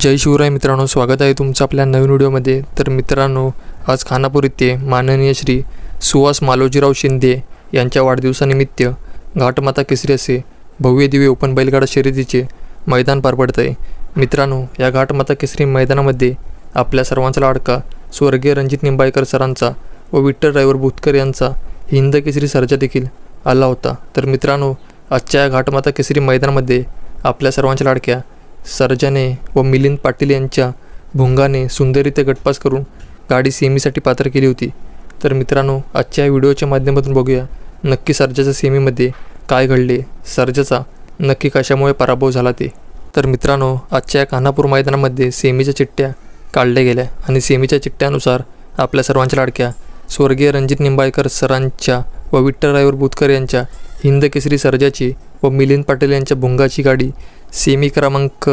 जय शिवराय मित्रांनो स्वागत आहे तुमचं आपल्या नवीन व्हिडिओमध्ये. तर मित्रांनो आज खानापूर येथे माननीय श्री सुहास मालोजीराव शिंदे यांच्या वाढदिवसानिमित्त घाटमाता केसरी असे भव्य दिव्य ओपन बैलगाडा शर्यतीचे मैदान पार पडत आहे. मित्रांनो या घाटमाता केसरी मैदानामध्ये आपल्या सर्वांचा लाडका स्वर्गीय रणजित निंबाळकर सरांचा व विठ्ठल ड्रायव्हर भुतकर यांचा हिंद केसरी सर्जा देखील आला होता. तर मित्रांनो आजच्या या घाटमाता केसरी मैदानामध्ये आपल्या सर्वांच्या लाडक्या सर्जाने व मिलिंद पाटील यांच्या भुंगाने सुंदररीत्या गटपास करून गाडी सेमीसाठी पात्र केली होती. तर मित्रांनो आजच्या या व्हिडिओच्या माध्यमातून बघूया नक्की सर्जाच्या सेमीमध्ये काय घडले सर्जाचा नक्की कशामुळे पराभव झाला ते. तर मित्रांनो आजच्या या कान्हापूर मैदानामध्ये सेमीच्या चिठ्ठ्या काढल्या गेल्या आणि सेमीच्या चिठ्ठ्यानुसार आपल्या सर्वांच्या लाडक्या स्वर्गीय रणजित निंबाळकर सरांच्या व विठ्ठल ड्रायव्हर बुतकर यांच्या हिंद केसरी सर्जाची व मिलिंद पाटील यांच्या भुंगाची गाडी सेमी क्रमांक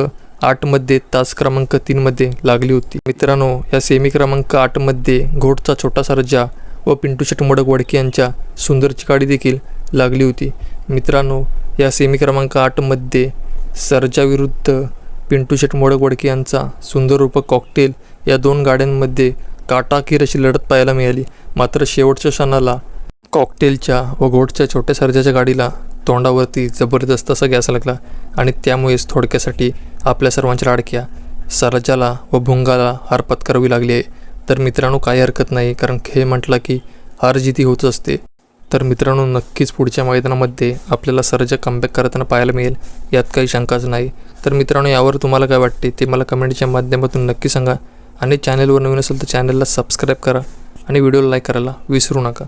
आठमध्ये तास क्रमांक तीनमध्ये लागली होती. मित्रांनो या सेमी क्रमांक आठमध्ये घोटचा छोटा सर्जा व पिंटू शेट मोडक वडके यांच्या सुंदरची गाडी देखील लागली होती. मित्रांनो या सेमी क्रमांक आठमध्ये सर्जाविरुद्ध पिंटू शेट मोडक वडके यांचा सुंदर रूपक कॉकटेल या दोन गाड्यांमध्ये काटाकीर अशी लढत पाहायला मिळाली. मात्र शेवटच्या क्षणाला कॉकटेलच्या व घोटच्या छोट्या सर्जाच्या गाडीला तोंडावरती जबरदस्त असा गॅस लागला आणि त्यामुळेच थोडक्यासाठी आपल्या सर्वांच्या लाडक्या सर्जाला व भुंगाला हार पत्करावी लागली आहे. तर मित्रांनो काही हरकत नाही कारण खेळ म्हटला की हार जिती होत असते. तर मित्रांनो नक्कीच पुढच्या मैदानामध्ये आपल्याला सर्ज कमबॅक करताना पाहायला मिळेल यात काही शंकाच नाही. तर मित्रांनो यावर तुम्हाला काय वाटते ते मला कमेंटच्या माध्यमातून नक्की सांगा. आणि चॅनलवर नवीन असेल तर चॅनलला सबस्क्राईब करा आणि व्हिडिओला लाईक करायला विसरू नका.